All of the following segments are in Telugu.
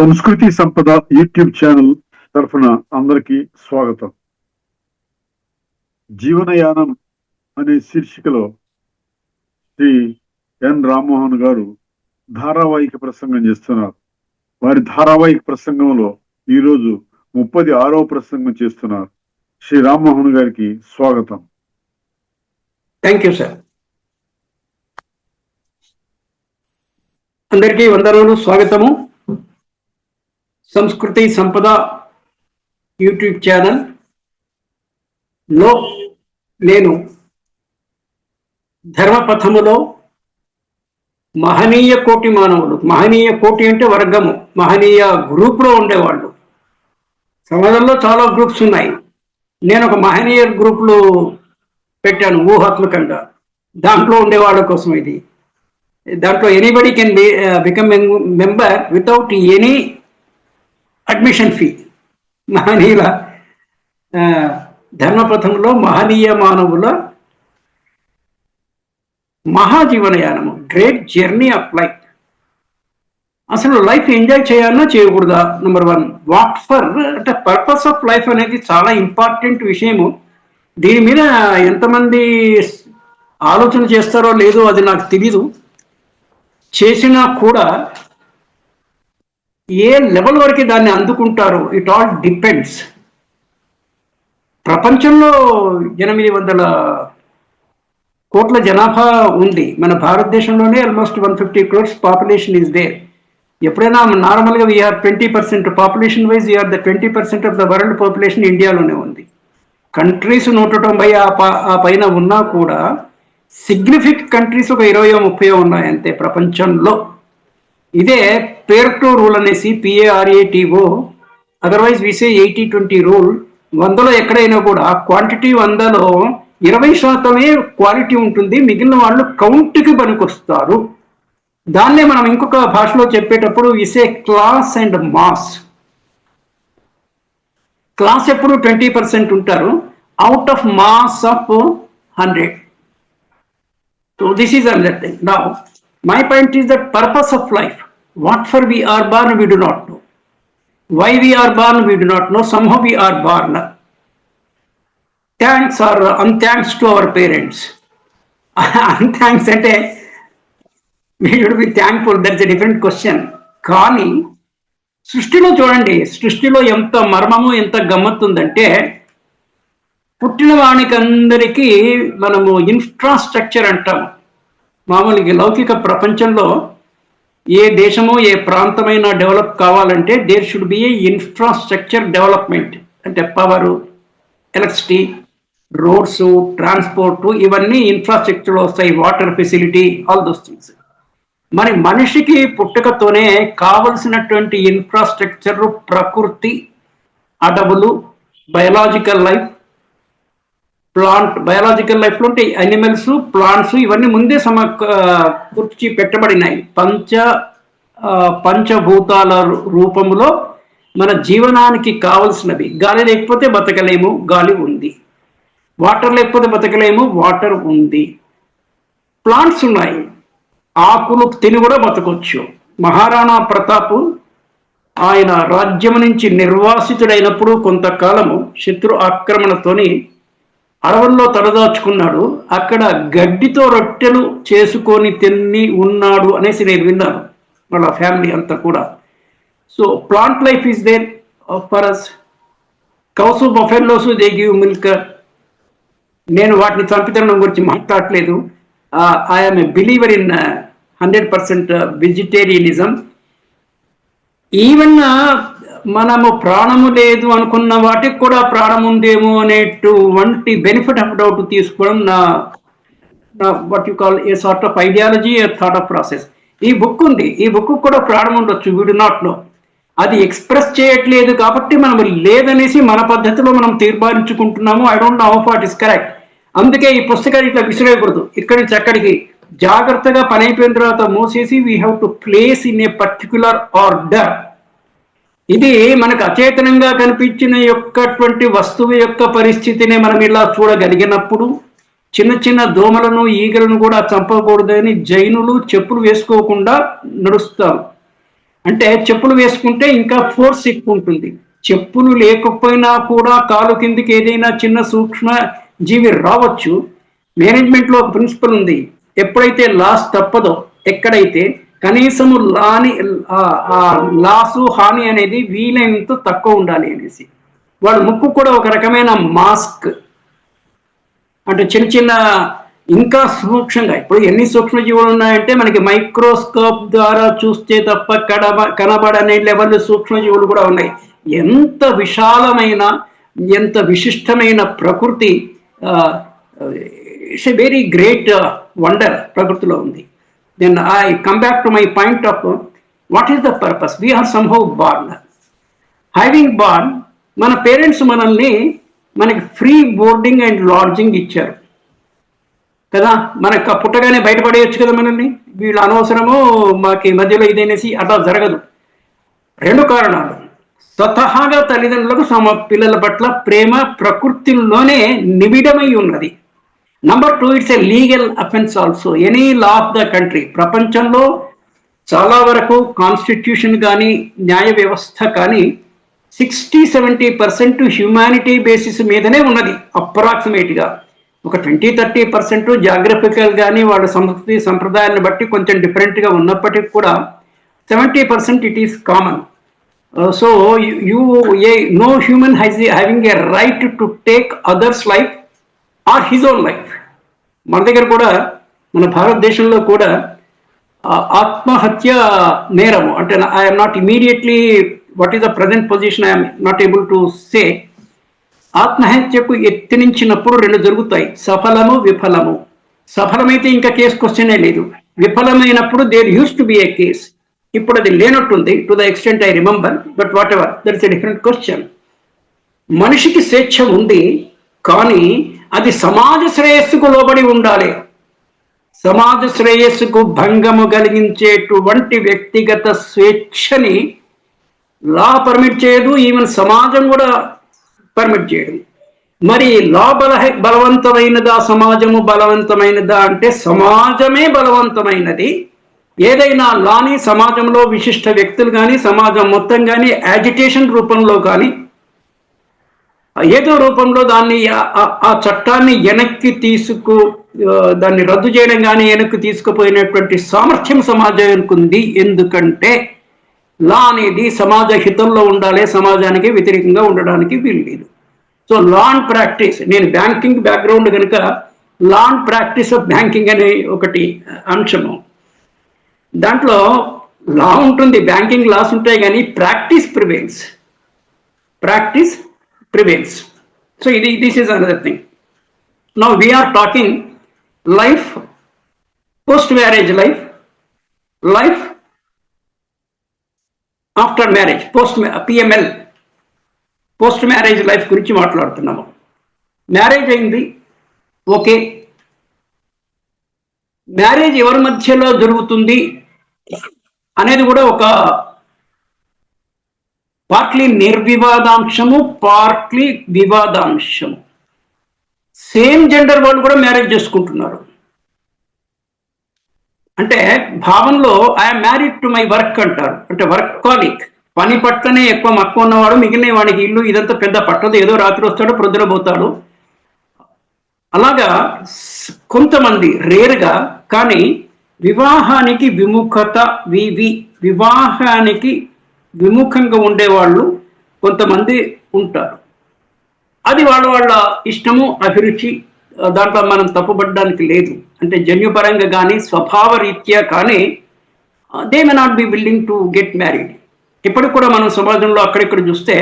సంస్కృతి సంపద యూట్యూబ్ ఛానల్ తరఫున అందరికీ స్వాగతం. జీవనయానం అనే శీర్షికలో శ్రీ ఎన్ రామ్మోహన్ గారు ధారావాహిక ప్రసంగం చేస్తున్నారు. వారి ధారావాహిక ప్రసంగంలో ఈరోజు ముప్పది ఆరో ప్రసంగం చేస్తున్నారు. శ్రీ రామ్మోహన్ గారికి స్వాగతం. థ్యాంక్ యూ సార్ అందరికీ వందనాలు స్వాగతము. సంస్కృతి సంపద యూట్యూబ్ ఛానల్లో నేను ధర్మపథములో మహనీయ కోటి మానవులు. మహనీయ కోటి అంటే వర్గము. మహనీయ గ్రూప్లో ఉండేవాళ్ళు. సమాజంలో చాలా గ్రూప్స్ ఉన్నాయి. నేను ఒక మహనీయ గ్రూప్లో పెట్టాను ఊహాత్మకంగా. దాంట్లో ఉండే వాళ్ళ కోసం ఇది. దాంట్లో anybody can be become member without any admission fee మహనీయుల ధర్మపథంలో మహనీయ మానవుల మహాజీవనయానము గ్రేట్ జర్నీ ఆఫ్ లైఫ్ అసలు లైఫ్ ఎంజాయ్ చేయాలన్నా చేయకూడదా? నెంబర్ వన్ వాట్ ఫర్ అంటే పర్పస్ ఆఫ్ లైఫ్ అనేది చాలా ఇంపార్టెంట్ విషయము. దీని మీద ఎంతమంది ఆలోచన చేస్తారో లేదో అది నాకు తెలీదు. చేసినా కూడా ఏ లెవెల్ వరకు దాన్ని అందుకుంటారు ఇట్ ఆల్ డిపెండ్స్. ప్రపంచంలో ఎనిమిది వందల కోట్ల జనాభా ఉంది. మన భారతదేశంలోనే almost one fifty crores population is there ఎప్పుడైనా నార్మల్గా we are twenty percent population wise we are the twenty percent of the world population ఇండియాలోనే ఉంది. కంట్రీస్ నూట తొంభై ఆ ప- ఆ పైన ఉన్నా కూడా సిగ్నిఫిక్ కంట్రీస్ ఒక ఇరవై ముప్పై ఉన్నాయంతే ప్రపంచంలో. ఇదే పేర్టో రూల్ అనేసి P A R A T O otherwise విసే eighty twenty rule వందలో ఎక్కడైనా కూడా క్వాంటిటీ వందలో ఇరవై శాతమే క్వాలిటీ ఉంటుంది. మిగిలిన వాళ్ళు కౌంట్కి పనికొస్తారు. దాన్నే మనం ఇంకొక భాషలో చెప్పేటప్పుడు విసే క్లాస్ అండ్ మాస్ క్లాస్ ఎప్పుడు ట్వంటీ పర్సెంట్ ఉంటారు. Out of mass of hundred So is is another thing నా my point is that purpose of life. What for we are born, we do not know. Why we are born, we do not know. Somehow we are born. Thanks or unthanks to our parents. unthanks అంటే we should be thankful. That's a different question. కానీ సృష్టిలో చూడండి సృష్టిలో ఎంత మర్మము ఎంత గమ్మత్తు ఉందంటే పుట్టిన వానికి అందరికీ మనము ఇన్ఫ్రాస్ట్రక్చర్ అంటాము మామూలుగా లౌకిక ప్రపంచంలో ఏ దేశము ఏ ప్రాంతమైనా డెవలప్ కావాలంటే there should be a infrastructure development అంటే పవరు ఎలక్ట్రిసిటీ రోడ్స్ ట్రాన్స్పోర్ట్ ఇవన్నీ ఇన్ఫ్రాస్ట్రక్చర్ వస్తాయి water facility all those things మరి మనిషికి పుట్టుకతోనే కావలసినటువంటి ఇన్ఫ్రాస్ట్రక్చర్ ప్రకృతి అడవులు బయలాజికల్ లైఫ్ ప్లాంట్ బయాలజికల్ లైఫ్లో ఉంటే అనిమల్స్ ప్లాంట్స్ ఇవన్నీ ముందే సమ కూర్చి పెట్టబడినాయి. పంచ పంచభూతాల రూపంలో మన జీవనానికి కావలసినవి. గాలి లేకపోతే బతకలేము గాలి ఉంది. వాటర్ లేకపోతే బతకలేము వాటర్ ఉంది. ప్లాంట్స్ ఉన్నాయి. ఆకులు తిని కూడా బతకొచ్చు. మహారాణా ప్రతాప్ ఆయన రాజ్యం నుంచి నిర్వాసితుడైనప్పుడు కొంతకాలము శత్రు ఆక్రమణతోని అడవుల్లో తడదాచుకున్నాడు. అక్కడ గడ్డితో రొట్టెలు చేసుకొని తిని ఉన్నాడు అనేసి నేను విన్నాను. వాళ్ళ ఫ్యామిలీ అంతా కూడా. So plant life is there for us cows buffaloes they give milk నేను వాటిని చంపితనం గురించి మాట్లాడలేదు I'm a believer in hundred percent vegetarianism even మనము ప్రాణము లేదు అనుకున్న వాటికి కూడా ప్రాణం ఉందేమో అనేటువంటి బెనిఫిట్ ఆఫ్ డౌట్ తీసుకోవడం నా what you call a sort of ideology a thought of process ఈ బుక్ ఉంది. ఈ బుక్ కూడా ప్రాణం ఉండొచ్చు. వీడు నాట్లో అది ఎక్స్ప్రెస్ చేయట్లేదు కాబట్టి మనం లేదనేసి మన పద్ధతిలో మనం తీర్మానించుకుంటున్నాము. I don't know how is correct అందుకే ఈ పుస్తకాన్ని ఇట్లా విసిరేయకూడదు. ఇక్కడి నుంచి అక్కడికి జాగ్రత్తగా పని అయిపోయిన తర్వాత మూసేసి we have to place in a particular order ఇది మనకు అచేతనంగా కనిపించిన యొక్కటువంటి వస్తువు యొక్క పరిస్థితిని మనం ఇలా చూడగలిగినప్పుడు చిన్న చిన్న దోమలను ఈగలను కూడా చంపకూడదని జైనులు చెప్పులు వేసుకోకుండా నడుస్తారు అంటే చెప్పులు వేసుకుంటే ఇంకా ఫోర్స్ ఎక్కువ ఉంటుంది. చెప్పులు లేకపోయినా కూడా కాలు కిందికి ఏదైనా చిన్న సూక్ష్మ జీవి రావచ్చు. మేనేజ్మెంట్లో ఒక ప్రిన్సిపల్ ఉంది. ఎప్పుడైతే లాస్ తప్పదో ఎక్కడైతే కనీసము లాని లాసు హాని అనేది వీలైనంత తక్కువ ఉండాలి అనేసి. వాళ్ళ ముక్కు కూడా ఒక రకమైన మాస్క్. అంటే చిన్న చిన్న ఇంకా సూక్ష్మంగా ఇప్పుడు ఎన్ని సూక్ష్మ జీవులు ఉన్నాయంటే మనకి మైక్రోస్కోప్ ద్వారా చూస్తే తప్ప కడబ కనబడని లెవెల్ సూక్ష్మ జీవులు కూడా ఉన్నాయి. ఎంత విశాలమైన ఎంత విశిష్టమైన ప్రకృతి it's a very great wonder ప్రకృతిలో ఉంది. Then I come back to my point of what is the purpose we are somehow born having born మన పేరెంట్స్ మనల్ని మనకి ఫ్రీ బోర్డింగ్ అండ్ లాడ్జింగ్ ఇచ్చారు. కదా? మనకు పుట్టగానే బయటపడేయచ్చు కదా మనల్ని? వీళ్ళు అనవసరము మాకు మధ్యలో ఇదనేసి అట్లా జరగదు. రెండు కారణాలు. స్వతహాగా తల్లిదండ్రులకు తమ పిల్లల పట్ల ప్రేమ ప్రకృతిలోనే నిబిడమై ఉన్నది. Number two it's a legal offence also any law of the country ప్రపంచంలో చాలా వరకు కాన్స్టిట్యూషన్ కానీ న్యాయ వ్యవస్థ కానీ sixty seventy percent humanity basis మీదనే ఉన్నది అప్రాక్సిమేట్గా ఒక ట్వంటీ థర్టీ పర్సెంట్ జాగ్రఫికల్ కానీ వాళ్ళ సంస్కృతి సంప్రదాయాన్ని బట్టి కొంచెం డిఫరెంట్గా ఉన్నప్పటికీ కూడా seventy percent it is common so you uh know human his having a right to take others life or his own life మన దగ్గర కూడా మన భారతదేశంలో కూడా ఆత్మహత్య నేరము అంటే I'm not immediately what is the present position I'm not able to say ఆత్మహత్యకు ఎత్తినించినప్పుడు రెండు జరుగుతాయి. సఫలము విఫలము. సఫలమైతే ఇంకా కేసు క్వశ్చనే లేదు. విఫలమైనప్పుడు there use to be a case ఇప్పుడు అది లేనట్టుంది. To the extent I remember but whatever that's a different question మనిషికి స్వేచ్ఛ ఉంది కానీ అది సమాజ శ్రేయస్సుకు లోబడి ఉండాలి. సమాజ శ్రేయస్సుకు భంగము కలిగించేటువంటి వ్యక్తిగత స్వేచ్ఛని లా పర్మిట్ చేయదు ఈవెన్ సమాజం కూడా పర్మిట్ చేయదు. మరి లా బల బలవంతమైనదా సమాజము బలవంతమైనదా అంటే సమాజమే బలవంతమైనది. ఏదైనా లాని సమాజంలో విశిష్ట వ్యక్తులు కానీ సమాజం మొత్తం కానీ యాజిటేషన్ రూపంలో కానీ ఏదో రూపంలో దాన్ని ఆ- చట్టాన్ని వెనక్కి తీసుకు దాన్ని రద్దు చేయడం కానీ వెనక్కి తీసుకుపోయినటువంటి సామర్థ్యం సమాజానికి ఉంది. ఎందుకంటే లా అనేది సమాజ హితంలో ఉండాలి సమాజానికి వ్యతిరేకంగా ఉండడానికి వీలు లేదు సో లా అండ్ ప్రాక్టీస్ నేను బ్యాంకింగ్ బ్యాక్గ్రౌండ్ కనుక law and practice of banking అనే ఒకటి అంశము. దాంట్లో లా ఉంటుంది బ్యాంకింగ్ లాస్ ఉంటాయి కానీ practice prevails practice prevails. So it, this is another thing. Now we are talking life, post-marriage life, life after marriage post PML post marriage life గురించి మాట్లాడుతున్నాము మ్యారేజ్ అయింది ఓకే మ్యారేజ్ ఎవరి మధ్యలో జరుగుతుంది అనేది కూడా ఒక పార్ట్లీ నిర్వివాదాంశము పార్ట్లీ వివాదాంశము. సేమ్ జెండర్ వాళ్ళు కూడా మ్యారేజ్ చేసుకుంటున్నారు. అంటే భావంలో I'm married to my work అంటారు. అంటే వర్క్ కాలిక్ పని పట్లనే ఎక్కువ మక్కువ ఉన్నవాడు మిగిలిన వాడికి ఇల్లు ఇదంతా పెద్ద పట్టదు. ఏదో రాత్రి వస్తాడు ప్రొద్దున పోతాడు. అలాగా కొంతమంది రేరుగా కానీ వివాహానికి విముఖత వివి వివాహానికి విముఖంగా ఉండేవాళ్ళు కొంతమంది ఉంటారు. అది వాళ్ళ వాళ్ళ ఇష్టము అభిరుచి దాంట్లో మనం తప్పుపడడానికి లేదు. అంటే జన్యుపరంగా కానీ స్వభావ రీత్యా కానీ they may not be willing to get married ఇప్పటికి కూడా మనం సమాజంలో అక్కడిక్కడ చూస్తే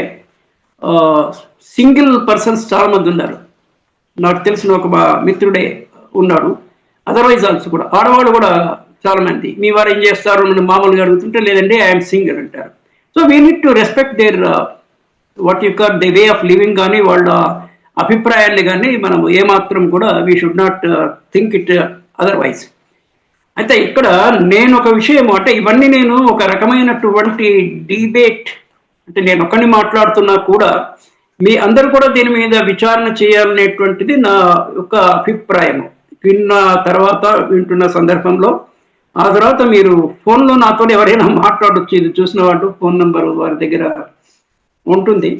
సింగిల్ పర్సన్స్ చాలా మంది ఉన్నారు. నాకు తెలిసిన ఒక మా మిత్రుడే ఉన్నాడు. అదర్వైజ్ ఆల్సో కూడా ఆడవాళ్ళు కూడా చాలామంది. మీ వారు ఏం చేస్తారు? నన్ను మామూలుగా అడుగుతుంటే లేదండి ఐఎమ్ సింగిల్ అంటారు. So we need to respect their what you call the way of living కానీ వాళ్ళ అభిప్రాయాన్ని కానీ మనం ఏమాత్రం కూడా we should not think it otherwise అయితే ఇక్కడ నేను ఒక విషయం అంటే ఇవన్నీ నేను ఒక రకమైనటువంటి డిబేట్ అంటే నేను ఒక్కడిని మాట్లాడుతున్నా కూడా మీ అందరూ కూడా దీని మీద విచారణ చేయాలనేటువంటిది నా యొక్క అభిప్రాయం విన్న తర్వాత వింటున్న సందర్భంలో ఆ తర్వాత మీరు ఫోన్లో నాతో ఎవరైనా మాట్లాడొచ్చు. ఇది చూసిన వాళ్ళు ఫోన్ నెంబర్ వారి దగ్గర ఉంటుంది.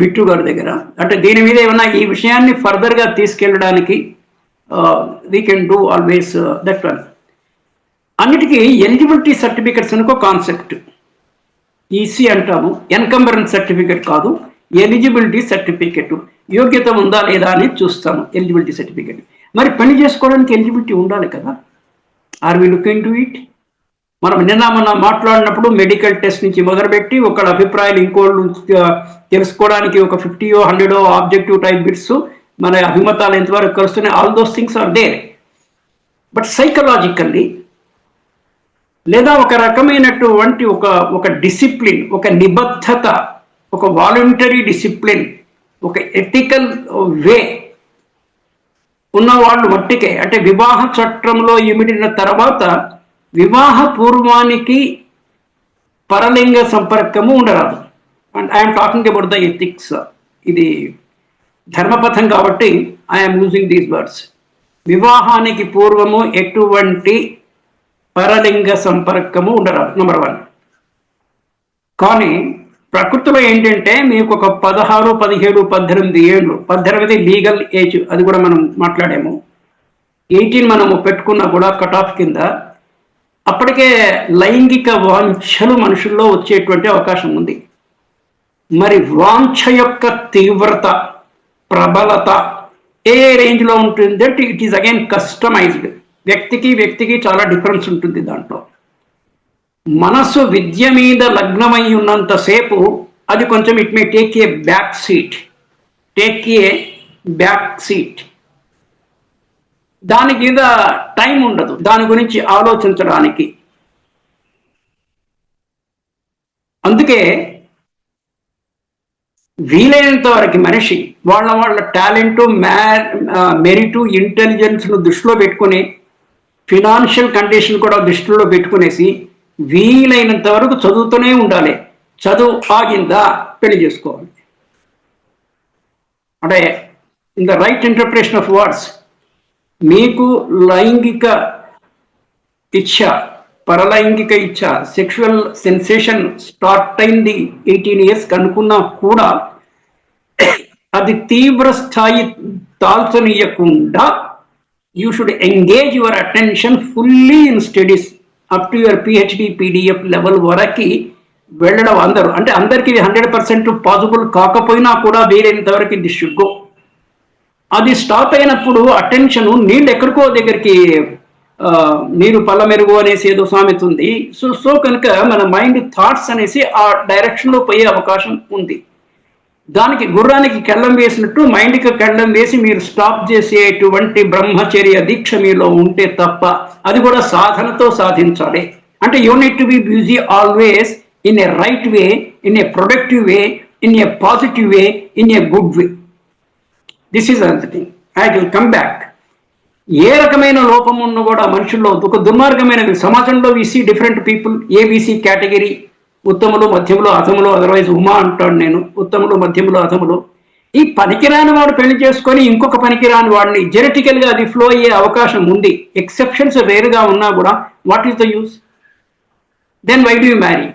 బిట్టు గారి దగ్గర. అంటే దీని మీద ఏమన్నా ఈ విషయాన్ని ఫర్దర్గా తీసుకెళ్ళడానికి we can do always that one అన్నిటికీ ఎలిజిబిలిటీ సర్టిఫికెట్స్ అనుకో కాన్సెప్ట్. ఈసీ అంటాము. ఎన్కంబరెన్స్ సర్టిఫికెట్ కాదు. Eligibility certificate. యోగ్యత ఉందా లేదా అని చూస్తాము. Eligibility certificate. మరి పని చేసుకోవడానికి ఎలిజిబిలిటీ ఉండాలి కదా. Are we looking to it మనం నిన్న మొన్న మాట్లాడినప్పుడు మెడికల్ టెస్ట్ నుంచి మొదలుపెట్టి ఒకళ్ళ అభిప్రాయాలు ఇంకోళ్ళు తెలుసుకోవడానికి ఒక ఫిఫ్టీయో హండ్రెడో ఆబ్జెక్టివ్ టైప్ బిట్స్ మన అభిమతాలు ఎంతవరకు కలుస్తున్నాయి all those things are there but psychologically లేదా ఒక రకమైనటువంటి ఒక ఒక డిసిప్లిన్ ఒక నిబద్ధత ఒక వాలంటరీ డిసిప్లిన్ ఒక ఎథికల్ వే ఉన్నవాళ్ళు మట్టికే అంటే వివాహ చట్టంలో ఇమిడిన తర్వాత వివాహ పూర్వానికి పరలింగ సంపర్కము ఉండరాదు. And I'm talking about the ethics ఇది ధర్మపథం కాబట్టి ఐఎమ్ యూజింగ్ దీస్ వర్డ్స్ వివాహానికి పూర్వము ఎటువంటి పరలింగ సంపర్కము ఉండరాదు నెంబర్ వన్ కానీ ప్రకృతిలో ఏంటంటే మీకు ఒక పదహారు పదిహేడు పద్దెనిమిది ఏళ్ళు పద్దెనిమిది లీగల్ ఏజ్ అది కూడా మనం మాట్లాడాము. ఎయిటీన్ మనము పెట్టుకున్నా కూడా కట్ ఆఫ్ కింద. అప్పటికే లైంగిక వాంఛలు మనుషుల్లో వచ్చేటువంటి అవకాశం ఉంది. మరి వాంఛ యొక్క తీవ్రత ప్రబలత ఏ రేంజ్లో ఉంటుంది? అంటే ఇట్ ఈస్ అగైన్ కస్టమైజ్డ్ వ్యక్తికి వ్యక్తికి చాలా డిఫరెన్స్ ఉంటుంది దాంట్లో. మనస్సు విద్య మీద లగ్నమై ఉన్నంతసేపు అది కొంచెం it may take a back seat. Take a back seat. దాని మీద టైం ఉండదు. దాని గురించి ఆలోచించడానికి. అందుకే వీలైనంత వరకు మనిషి వాళ్ళ వాళ్ళ టాలెంట్ మ్యా మెరిట్ ఇంటెలిజెన్స్ను దృష్టిలో పెట్టుకుని ఫినాన్షియల్ కండిషన్ కూడా దృష్టిలో పెట్టుకునేసి వీలైనంత వరకు చదువుతూనే ఉండాలి. చదువు ఆగిందా పెళ్ళి చేసుకోవాలి. అంటే in the right interpretation of words మీకు లైంగిక ఇచ్ఛ పరలైంగిక ఇచ్ఛ సెక్షువల్ సెన్సేషన్ స్టార్ట్ అయింది ఎయిటీన్ ఇయర్స్ అనుకున్నా కూడా అది తీవ్ర స్థాయి తాల్చనీయకుండా you should engage your attention fully in studies. Up to your PhD PDF level వరకు వెళ్ళడం అందరూ. అంటే అందరికీ హండ్రెడ్ పర్సెంట్ పాసిబుల్ కాకపోయినా కూడా వీలైనంత వరకు ఇది షుడ్ అది స్టాప్ అయినప్పుడు అటెన్షన్ నీళ్ళు ఎక్కడికో దగ్గరికి నీరు పల్ల మెరుగు అనేసి ఏదో సామెత ఉంది. సో సో కనుక మన మైండ్ థాట్స్ అనేసి ఆ డైరెక్షన్లో పోయే అవకాశం ఉంది. దానికి గుర్రానికి కళ్ళం వేసినట్టు మైండ్కి కళ్ళం వేసి మీరు స్టాప్ చేసేటువంటి బ్రహ్మచర్య దీక్ష మీలో ఉంటే తప్ప అది కూడా సాధనతో సాధించాలి. అంటే you need to be busy always in a right way in a productive way in a positive way in a good way this is అంత thing I will come back ఏ రకమైన లోపం ఉన్న కూడా మనుషుల్లో ఒక దుర్మార్గమైన సమాజంలో we see different people ABC category ఉత్తములు మధ్యములు అధములు అదర్వైజ్ ఉమా అంటాడు నేను. ఉత్తములు మధ్యములు అధములు ఈ పనికిరాని వాడు పెళ్ళి చేసుకొని ఇంకొక పనికిరాని వాడిని జెనెటికల్గా అది ఫ్లో అయ్యే అవకాశం ఉంది. ఎక్సెప్షన్స్ వేరుగా ఉన్నా కూడా what is the use then why do you marry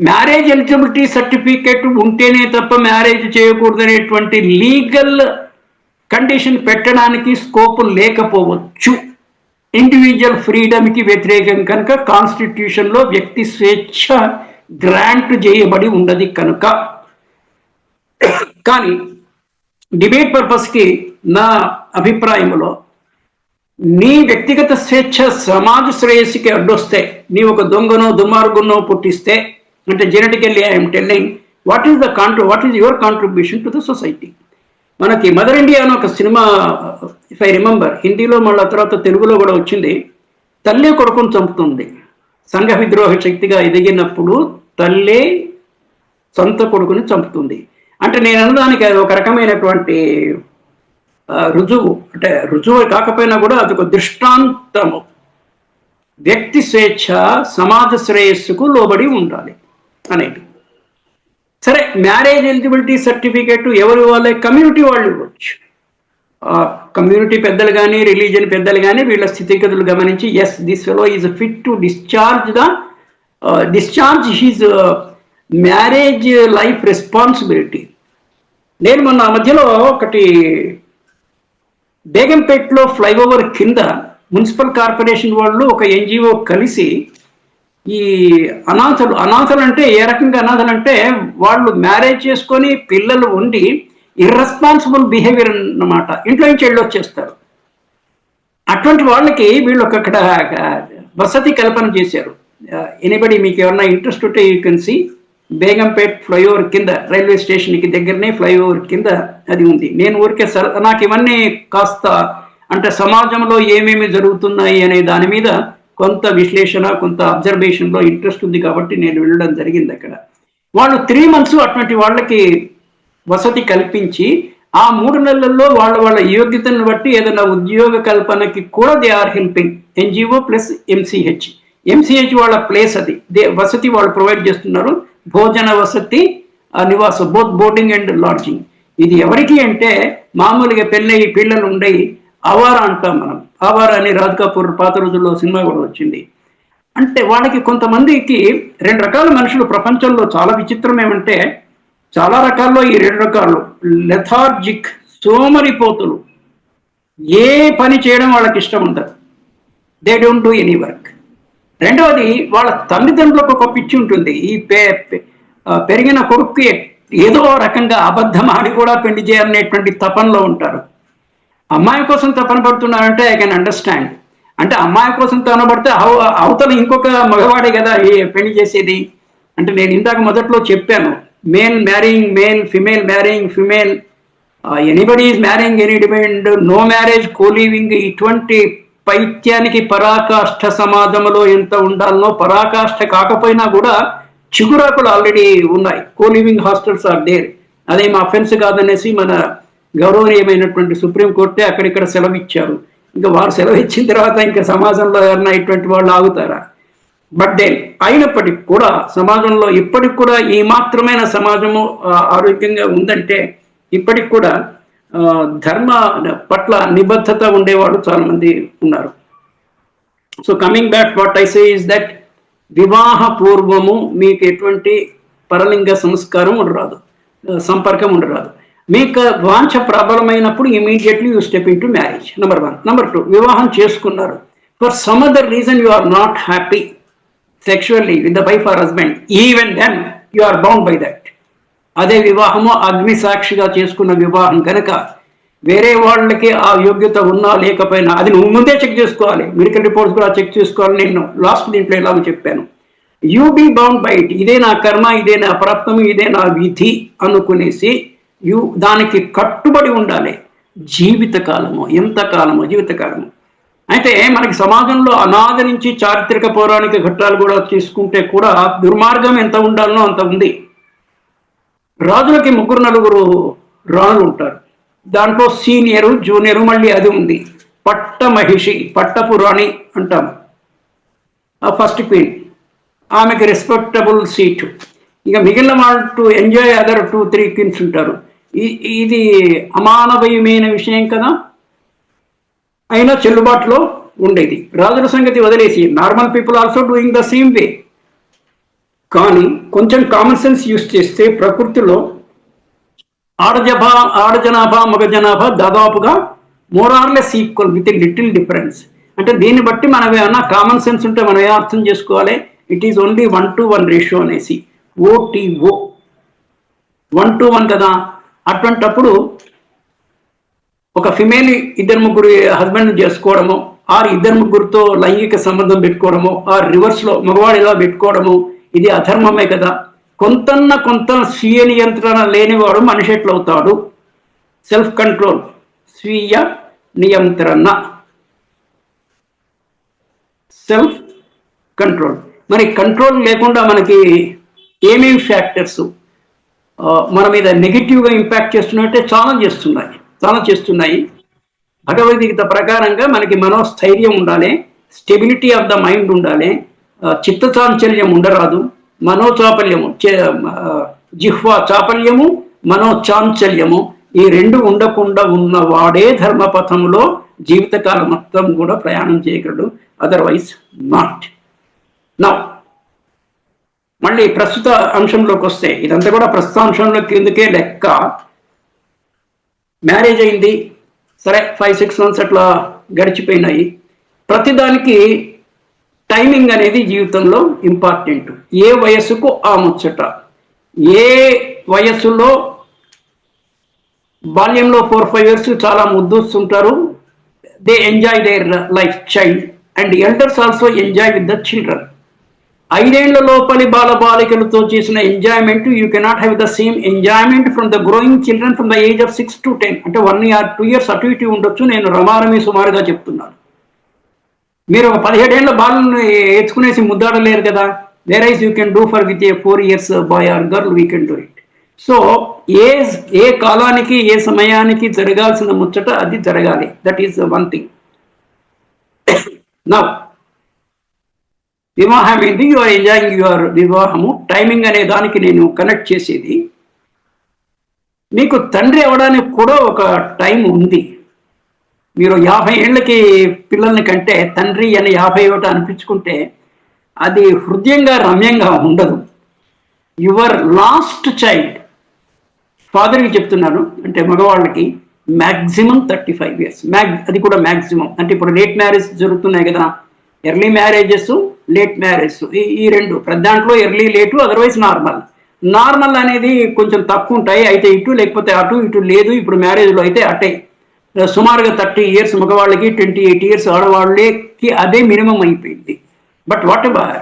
marriage eligibility certificate ఉంటేనే తప్ప మ్యారేజ్ చేయకూడదు అనేటువంటి లీగల్ కండిషన్ పెట్టడానికి స్కోప్ లేకపోవచ్చు. ఇండివిజువల్ ఫ్రీడమ్కి వ్యతిరేకం కనుక కాన్స్టిట్యూషన్లో వ్యక్తి స్వేచ్ఛ గ్రాంట్ చేయబడి ఉండదు కనుక. కానీ డిబేట్ పర్పస్కి నా అభిప్రాయంలో నీ వ్యక్తిగత స్వేచ్ఛ సమాజ శ్రేయస్సుకి అడ్డొస్తే నీ ఒక దొంగనో దుర్మార్గునో పుట్టిస్తే అంటే genetically I'm telling what is the contri what is your contribution to the society మనకి మదర్ ఇండియా అని ఒక సినిమా ఇఫ్ ఐ రిమెంబర్ హిందీలో మళ్ళీ తర్వాత తెలుగులో కూడా వచ్చింది. తల్లి కొడుకుని చంపుతుంది. సంఘ విద్రోహ శక్తిగా ఎదిగినప్పుడు తల్లే సొంత కొడుకుని చంపుతుంది. అంటే నేను అన్నదానికి అది ఒక రకమైనటువంటి రుజువు. అంటే రుజువు కాకపోయినా కూడా అది ఒక దృష్టాంతము. వ్యక్తి స్వేచ్ఛ సమాజ శ్రేయస్సుకు లోబడి ఉండాలి అనేది. సరే మ్యారేజ్ ఎలిజిబిలిటీ సర్టిఫికేట్ ఎవరు ఇవ్వాలి కమ్యూనిటీ వాళ్ళు ఇవ్వచ్చు. కమ్యూనిటీ పెద్దలు కానీ రిలీజియన్ పెద్దలు కానీ వీళ్ళ స్థితిగతులు గమనించి yes this fellow is fit to discharge the discharge his marriage life responsibility నేను మొన్న మధ్యలో ఒకటి బేగంపేటలో ఫ్లైఓవర్ కింద మున్సిపల్ కార్పొరేషన్ వాళ్ళు ఒక ఎన్జిఓ కలిసి ఈ అనాథలు అనాథలు అంటే ఏ రకంగా అనాథలు అంటే వాళ్ళు మ్యారేజ్ చేసుకొని పిల్లలు ఉండి ఇర్రెస్పాన్సిబుల్ బిహేవియర్ అన్నమాట. ఇంట్లో నుంచి వెళ్ళొచ్చేస్తారు అటువంటి వాళ్ళకి వీళ్ళు ఒక అక్కడ వసతి కల్పన చేశారు. Uh, ఎనిబడి మీకు ఏమన్నా ఇంట్రెస్ట్ ఉంటే you can see Begumpet flyover కింద రైల్వే స్టేషన్కి దగ్గరనే ఫ్లైఓవర్ కింద అది ఉంది. నేను ఊరికే సర నాకు ఇవన్నీ కాస్త అంటే సమాజంలో ఏమేమి జరుగుతున్నాయి అనే దాని మీద కొంత విశ్లేషణ కొంత అబ్జర్వేషన్లో ఇంట్రెస్ట్ ఉంది కాబట్టి నేను వెళ్ళడం జరిగింది అక్కడ. వాళ్ళు త్రీ మంత్స్ అటువంటి వాళ్ళకి వసతి కల్పించి ఆ మూడు నెలల్లో వాళ్ళ వాళ్ళ యోగ్యతను బట్టి ఏదైనా ఉద్యోగ కల్పనకి కూడా they are helping NGO plus MCH MCH వాళ్ళ ప్లేస్ అది. దే వసతి వాళ్ళు ప్రొవైడ్ చేస్తున్నారు. భోజన వసతి ఆ బోత్ బోర్డింగ్ అండ్ లాడ్జింగ్ ఇది ఎవరికి అంటే మామూలుగా పెళ్ళయి పిల్లలు ఉండయి అవారా అంటాం మనం. అవారా అని రాజ్ కపూర్ పాత రోజుల్లో సినిమా కూడా వచ్చింది. అంటే వాళ్ళకి కొంతమందికి రెండు రకాల మనుషులు ప్రపంచంలో చాలా విచిత్రం ఏమంటే చాలా రకాల్లో ఈ రెండు రకాలు. లెథార్జిక్ సోమరిపోతులు. ఏ పని చేయడం వాళ్ళకి ఇష్టం ఉండదు. They don't do any work రెండవది వాళ్ళ తల్లిదండ్రులకు ఒక పిచ్చి ఉంటుంది. ఈ పే పెరిగిన కొడుక్కి ఏదో రకంగా అబద్ధం ఆడి కూడా పెళ్ళి చేయాలనేటువంటి తపనలో ఉంటారు. అమ్మాయి కోసం తపన పడుతున్నారంటే ఐ కెన్ అండర్స్టాండ్ అంటే అమ్మాయి కోసం తపన పడితే అవ- అవతల ఇంకొక మగవాడే కదా పెళ్ళి చేసేది. అంటే నేను ఇందాక మొదట్లో చెప్పాను male marrying male female marrying female anybody is marrying any depend no marriage coliving ఇటువంటి పైత్యానికి పరాకాష్ఠ సమాజంలో ఎంత ఉండాలనో పరాకాష్ఠ కాకపోయినా కూడా చిగురాకులు ఆల్రెడీ ఉన్నాయి. కోలివింగ్ హాస్టల్స్ ఆర్ డేర్ అదేం అఫెన్స్ కాదనేసి మన గౌరవనీయమైనటువంటి సుప్రీంకోర్టే అక్కడిక్కడ సెలవు ఇచ్చారు ఇంకా వారు సెలవు ఇచ్చిన తర్వాత ఇంకా సమాజంలో ఎవరైనా ఇటువంటి వాళ్ళు ఆగుతారా? బట్ దెన్ అయినప్పటికి కూడా సమాజంలో ఇప్పటికి కూడా ఈ మాత్రమైన సమాజము ఆరోగ్యంగా ఉందంటే ఇప్పటికి కూడా ధర్మ పట్ల నిబద్ధత ఉండేవాళ్ళు చాలా మంది ఉన్నారు. So coming back what I say is that వివాహ పూర్వము మీకు ఎటువంటి పరలింగ సంస్కారం ఉండరాదు. సంపర్కం ఉండరాదు. మీకు వాంఛ ప్రబలమైనప్పుడు immediately you step in to marriage number one number two వివాహం చేసుకున్నారు. For some other reason you are not happy sexually with the wife or husband even then you are bound by that అదే వివాహము అగ్ని సాక్షిగా చేసుకున్న వివాహం కనుక వేరే వాళ్ళకి ఆ యోగ్యత ఉన్నా లేకపోయినా అది నువ్వు ముందే చెక్ చేసుకోవాలి. మెడికల్ రిపోర్ట్స్ కూడా చెక్ చేసుకోవాలి. నేను లాస్ట్ దీంట్లో ఎలాగో చెప్పాను. You be bound by it ఇదే నా కర్మ ఇదే నా ప్రాప్తము ఇదే నా విధి అనుకునేసి యు దానికి కట్టుబడి ఉండాలి. జీవితకాలము ఎంతకాలము జీవితకాలము. అయితే మనకి సమాజంలో అనాథ నుంచి చారిత్రక పౌరాణిక ఘట్టాలు కూడా తీసుకుంటే కూడా దుర్మార్గం ఎంత ఉండాలనో అంత ఉంది. రాజులకి ముగ్గురు నలుగురు రాణులు ఉంటారు. దాంట్లో సీనియరు జూనియరు మళ్ళీ అది ఉంది. పట్ట మహిషి పట్టపు రాణి అంటాం. ఆ ఫస్ట్ క్వీన్. ఆమెకి రెస్పెక్టబుల్ సీట్ ఇంకా మిగిలిన వాళ్ళు to enjoy other two three queens ఉంటారు. ఇది అమానవీయమైన విషయం కదా? అయినా చెల్లుబాటులో ఉండేది. రాజుల సంగతి వదిలేసి normal people also doing the same way కానీ కొంచెం కామన్ సెన్స్ యూస్ చేస్తే ప్రకృతిలో ఆడజభా ఆడజనాభా మగ జనాభా దాదాపుగా more or less equal with little difference అంటే దీన్ని బట్టి మనం ఏమన్నా కామన్ సెన్స్ ఉంటే మనం ఏ అర్థం చేసుకోవాలి? It is only one to one ratio అనేసి. ఓటీఓ వన్ టు వన్ కదా. అటువంటప్పుడు ఒక ఫిమేల్ ఇద్దరు ముగ్గురు హస్బెండ్ చేసుకోవడము ఆర్ ఇద్దరు ముగ్గురితో లైంగిక సంబంధం పెట్టుకోవడము ఆర్ రివర్స్లో మగవాడు ఇలా పెట్టుకోవడము ఇది అధర్మమే కదా. కొంతన్న కొంత స్వీయ నియంత్రణ లేనివాడు మనిషి ఎట్లవుతాడు? సెల్ఫ్ కంట్రోల్ స్వీయ నియంత్రణ. సెల్ఫ్ కంట్రోల్ మరి కంట్రోల్ లేకుండా మనకి ఏమేమి ఫ్యాక్టర్స్ మన మీద నెగిటివ్గా ఇంపాక్ట్ చేస్తున్నట్టే చాలా చేస్తున్నాయి. చాలా చేస్తున్నాయి. భగవద్గీత ప్రకారంగా మనకి మనోస్థైర్యం ఉండాలి స్టెబిలిటీ ఆఫ్ ద మైండ్ ఉండాలి చిత్త చాంచల్యం ఉండరాదు మనోచాపల్యము చే- జిహ్వ చాపల్యము మనోచాంచల్యము ఈ రెండు ఉండకుండా ఉన్న వాడే ధర్మపథంలో జీవితకాలం మొత్తం కూడా ప్రయాణం చేయగలడు అదర్వైజ్ నాట్ నా మళ్ళీ ప్రస్తుత అంశంలోకి వస్తే ఇదంతా కూడా ప్రస్తుత అంశంలో కిందకే లెక్క. మ్యారేజ్ అయింది సరే ఫైవ్ సిక్స్ మంత్స్ అట్లా గడిచిపోయినాయి. ప్రతిదానికి టైమింగ్ అనేది జీవితంలో ఇంపార్టెంట్. ఏ వయస్సుకు ఆ ముచ్చట? ఏ వయస్సులో బాల్యంలో ఫోర్ ఫైవ్ ఇయర్స్ చాలా ముద్దొస్తుంటారు. They enjoy their life child and elders also enjoy with the children. ఐదేళ్ళ లోపలి బాల బాలికలతో చేసిన enjoyment you cannot have the same enjoyment from the growing children from the age of six to ten. అంటే వన్ ఇయర్ టూ ఇయర్స్ అటు ఇటు ఉండొచ్చు. నేను రమారమి సుమారుగా చెప్తున్నాను. మీరు ఒక పదిహేడేళ్ళ బాలను ఎత్తుకునేసి ముద్దాడలేరు కదా? Where is you can do for with a four years boy or girl we can do it so ఏ ఏ కాలానికి ఏ సమయానికి జరగాల్సిన ముచ్చట అది జరగాలి. That is one thing now వివాహం ఏంటి యు ఆర్ ఎంజాయింగ్ యువర్ వివాహము. టైమింగ్ అనే దానికి నేను కనెక్ట్ చేసేది. మీకు తండ్రి అవడానికి కూడా ఒక టైం ఉంది. మీరు యాభై ఏళ్ళకి పిల్లల్ని కంటే తండ్రి అని యాభై ఒకటి అనిపించుకుంటే అది హృదయంగా రమ్యంగా ఉండదు. యువర్ లాస్ట్ చైల్డ్ ఫాదర్కి చెప్తున్నాను అంటే మగవాళ్ళకి మ్యాక్సిమం థర్టీ ఫైవ్ ఇయర్స్ మ్యాగ్ అది కూడా మ్యాక్సిమం అంటే ఇప్పుడు లేట్ మ్యారేజ్ జరుగుతున్నాయి కదా. ఎర్లీ మ్యారేజెస్ లేట్ మ్యారేజ్ ఈ రెండు. ప్రతి దాంట్లో early late otherwise normal normal అనేది కొంచెం తక్కువ ఉంటాయి అయితే ఇటు లేకపోతే అటు ఇటు లేదు. ఇప్పుడు మ్యారేజ్లో అయితే అటే. సుమారుగా థర్టీ ఇయర్స్ మగవాళ్ళకి ట్వంటీ ఎయిట్ ఇయర్స్ ఆడవాళ్ళకి అదే మినిమం అయిపోయింది. But whatever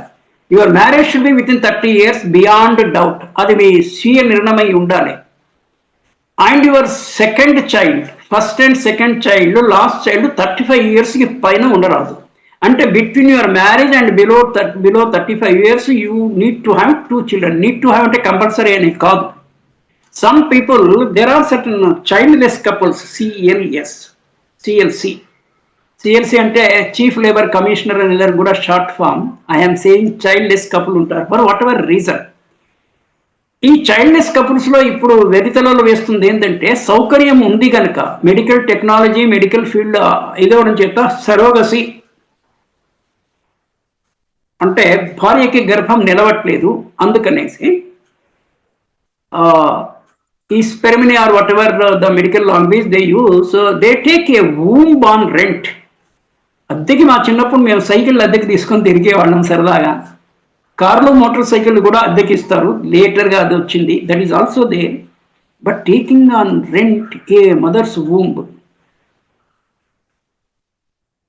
your marriage should be within thirty years beyond doubt అది మీ స్వీయ నిర్ణయమై ఉండాలి. And your second child first and second child last child thirty five ఇయర్స్కి పైన ఉండరాదు. అంటే between your marriage and below below thirty five years you need to have two children need to have అంటే కంపల్సరీ అని కాదు. Some people there are certain childless couples CLS CLC CLC అంటే చీఫ్ లేబర్ కమిషనర్ అనేది కూడా short form I'm saying childless couple ఉంటారు. ఫర్ వాట్ ఎవర్ రీజన్ ఈ చైల్డ్లెస్ కపుల్స్లో ఇప్పుడు వెరితలలో వేస్తుంది ఏంటంటే సౌకర్యం ఉంది కనుక మెడికల్ టెక్నాలజీ మెడికల్ ఫీల్డ్ ఇదవడం చేత సరోగసి. అంటే భార్యకి గర్భం నిలవట్లేదు అందుకనేసి spermine or or whatever the medical language they use they take a womb on rent అద్దెకి మా చిన్నప్పుడు మేము సైకిల్ అద్దెకి తీసుకొని తిరిగేవాళ్ళం సరదాగా. కార్లు మోటార్ సైకిల్ కూడా అద్దెకి ఇస్తారు. లేటర్గా అది వచ్చింది. That is also they but taking on rent a mother's womb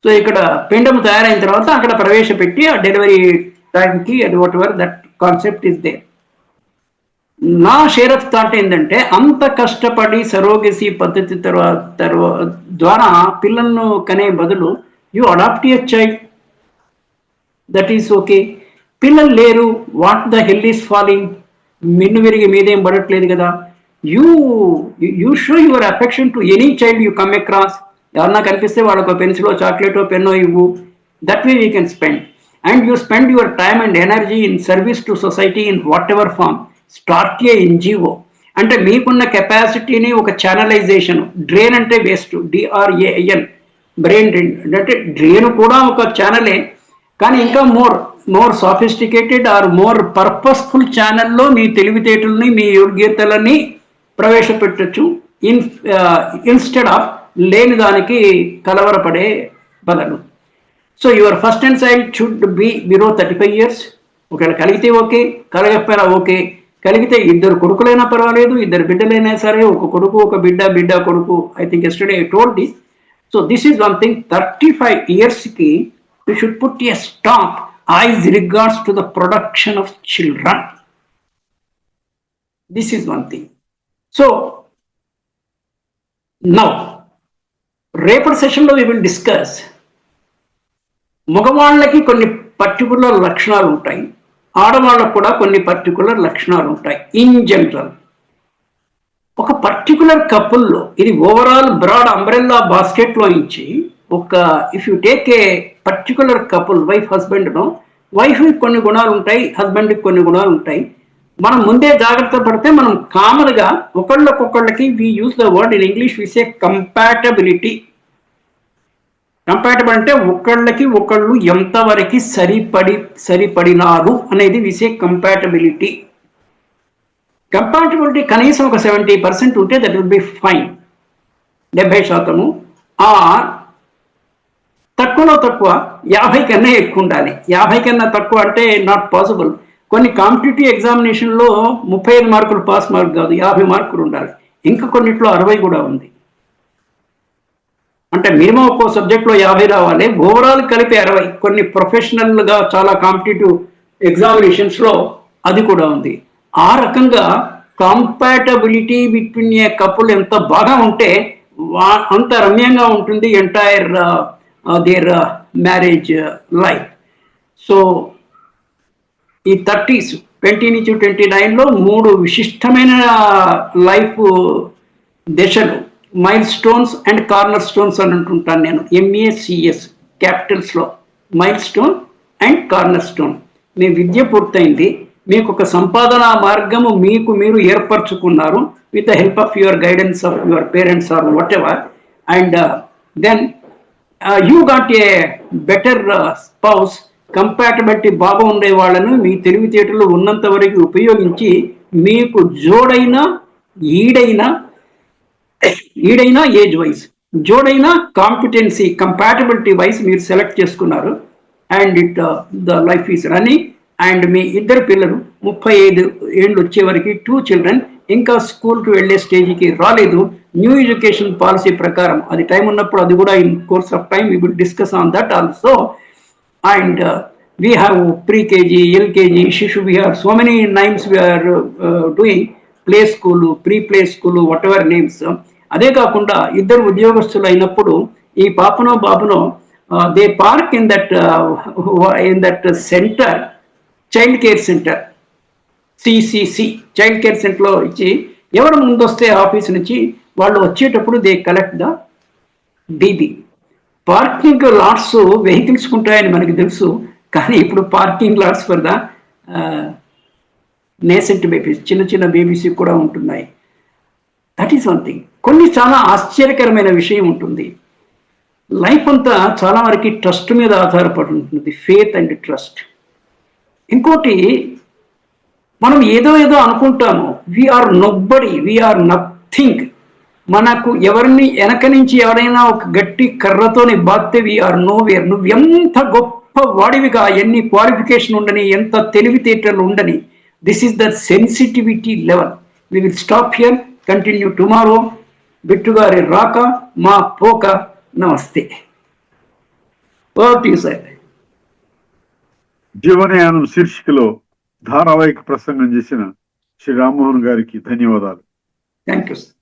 so ఇక్కడ పిండం తయారైన తర్వాత అక్కడ ప్రవేశపెట్టి ఆ డెలివరీ టైంకి అది whatever that concept is దే నా షేరఫ్ థాట్ ఏంటంటే అంత కష్టపడి సరోగసి పద్ధతి తర్వాత తర్వాత ద్వారా పిల్లలను కనే బదులు you adopt your child. That is okay. పిల్లలు లేరు what the hell is falling? మిన్ను విరిగి మీదేం పడట్లేదు కదా. You you show your affection to any child you come across. ఎవరన్నా కనిపిస్తే వాళ్ళకు పెన్సిలో చాక్లెటో పెన్నో ఇవ్వు. That way you can spend. And you spend your time and energy in service to society in whatever form. Start a NGO. అంటే మీకున్న కెపాసిటీని ఒక ఛానలైజేషన్ డ్రెయిన్ అంటే వేస్ట్ డిఆర్ఏఎన్ బ్రెయిన్ డ్రెయిన్ అంటే డ్రెయిన్ కూడా ఒక ఛానలే కానీ ఇంకా more more sophisticated or more purposeful ఛానల్లో మీ తెలివితేటలని మీ యోగ్యతలని ప్రవేశపెట్టచ్చు. ఇన్ ఇన్స్టెడ్ uh, ఆఫ్ లేని దానికి కలవరపడే బదలు. So your first and child should be below thirty five years ఒకవేళ కలిగితే ఓకే కలగకపోయినా ఓకే కలిగితే ఇద్దరు కొడుకులైనా పర్వాలేదు ఇద్దరు బిడ్డలైనా సరే ఒక కొడుకు ఒక బిడ్డ బిడ్డ కొడుకు I think yesterday I told this so this is one thing thirty five ఇయర్స్కి you should put a stop as regards to the production of children this is one thing so now రేపటి సెషన్లో వీ విల్ డిస్కస్ మగవాళ్ళకి కొన్ని పర్టికులర్ లక్షణాలు ఉంటాయి. ఆడవాళ్ళకు కూడా కొన్ని పర్టికులర్ లక్షణాలు ఉంటాయి. ఇన్ జనరల్ ఒక పర్టికులర్ కపుల్లో ఇది ఓవరాల్ బ్రాడ్ అంబ్రెల్లా బాస్కెట్లో ఇచ్చి ఒక if you take a particular couple wife హస్బెండ్ను వైఫ్కి కొన్ని గుణాలు ఉంటాయి హస్బెండ్కి కొన్ని గుణాలు ఉంటాయి. మనం ముందే జాగ్రత్త పడితే మనం కామన్గా ఒకళ్ళకొకళ్ళకి we use the word in English విసే compatibility compatible అంటే ఒకళ్ళకి ఒకళ్ళు ఎంతవరకు సరిపడి సరిపడినారు అనేది విసే కంపాటబిలిటీ కంపాటబిలిటీ కనీసం ఒక సెవెంటీ పర్సెంట్ ఉంటే దట్ విల్ బి ఫైన్ డెబ్బై శాతము. ఆర్ తక్కువలో తక్కువ యాభై కన్నా ఎక్కువ ఉండాలి. యాభై కన్నా తక్కువ అంటే నాట్ పాసిబుల్ కొన్ని కాంపిటేటివ్ ఎగ్జామినేషన్లో ముప్పై ఐదు మార్కులు పాస్ మార్క్ కాదు యాభై మార్కులు ఉండాలి. ఇంకా కొన్నిట్లో అరవై కూడా ఉంది. అంటే మినిమం ఒక్కో సబ్జెక్ట్లో యాభై రావాలి. ఓవరాల్ కలిపి అరవై. కొన్ని ప్రొఫెషనల్గా చాలా కాంపిటేటివ్ ఎగ్జామినేషన్స్లో అది కూడా ఉంది. ఆ రకంగా కంపాటబిలిటీ బిట్వీన్ ఏ కపుల్ ఎంత బాగా ఉంటే వా- అంత రమ్యంగా ఉంటుంది entire their marriage life so ఈ థర్టీస్ ట్వంటీ నుంచి ట్వంటీ నైన్లో మూడు విశిష్టమైన uh, లైఫ్ uh, దశలు. Milestones and cornerstones అని అంటుంటాను నేను. ఎంఏసిఎస్ క్యాపిటల్స్లో milestone and cornerstone మీ విద్య పూర్తయింది. మీకు ఒక సంపాదన మార్గము మీకు మీరు ఏర్పరచుకున్నారు. With the help of your guidance of your parents or whatever and then you got a better spouse compatibility బాగా ఉండే వాళ్ళను మీ తెలివితేటలు ఉన్నంత వరకు ఉపయోగించి మీకు జోడైన ఈడైన ఈడైనా ఏజ్ వైజ్ జోడైనా కాంపిటెన్సీ కంపాటబిలిటీ వైజ్ మీరు సెలెక్ట్ చేసుకున్నారు. And it the life is running and మీ ఇద్దరు పిల్లలు ముప్పై ఐదు ఏళ్ళు వచ్చే వరకు టూ చిల్డ్రన్ ఇంకా స్కూల్కి వెళ్ళే స్టేజ్కి రాలేదు. న్యూ ఎడ్యుకేషన్ పాలసీ ప్రకారం అది టైం ఉన్నప్పుడు అది కూడా in course of time we will discuss on that also and we have pre KG LKG శిశు we have so many names we're doing play school pre play school whatever names అదే కాకుండా ఇద్దరు ఉద్యోగస్తులు అయినప్పుడు ఈ పాపనో బాబునో they park in that in that center child care center CCC child care సెంటర్లో ఇచ్చి ఎవరు ముందొస్తే ఆఫీస్ నుంచి వాళ్ళు వచ్చేటప్పుడు దే కలెక్ట్ ద డీబీ పార్కింగ్ లాట్స్ వెహికల్స్ ఉంటాయని మనకి తెలుసు కానీ ఇప్పుడు parking lots for the nascent babies చిన్న చిన్న బేబీస్ కూడా ఉంటున్నాయి. దట్ ఈస్ వన్ థింగ్ కొన్ని చాలా ఆశ్చర్యకరమైన విషయం ఉంటుంది. లైఫ్ అంతా చాలా వరకు ట్రస్ట్ మీద ఆధారపడి ఉంటుంది. ఫేత్ అండ్ ట్రస్ట్ ఇంకోటి మనం ఏదో ఏదో అనుకుంటాము. వీఆర్ నొబ్బడి వీఆర్ నథింగ్ మనకు ఎవరిని వెనక నుంచి ఎవరైనా ఒక గట్టి కర్రతోని బాత్తే వీఆర్ నో వేర్ నువ్వు ఎంత గొప్ప వాడివిగా ఎన్ని క్వాలిఫికేషన్ ఉండని ఎంత తెలివితేటలు ఉండని this is the sensitivity level we will stop here continue tomorrow బిట్టుగారి రాక మా పోక నమస్తే ఓకే సార్ జీవనయానం శీర్షికలో ధారావాహిక ప్రసంగం చేసిన శ్రీ రామ్మోహన్ గారికి ధన్యవాదాలు. Thank you sir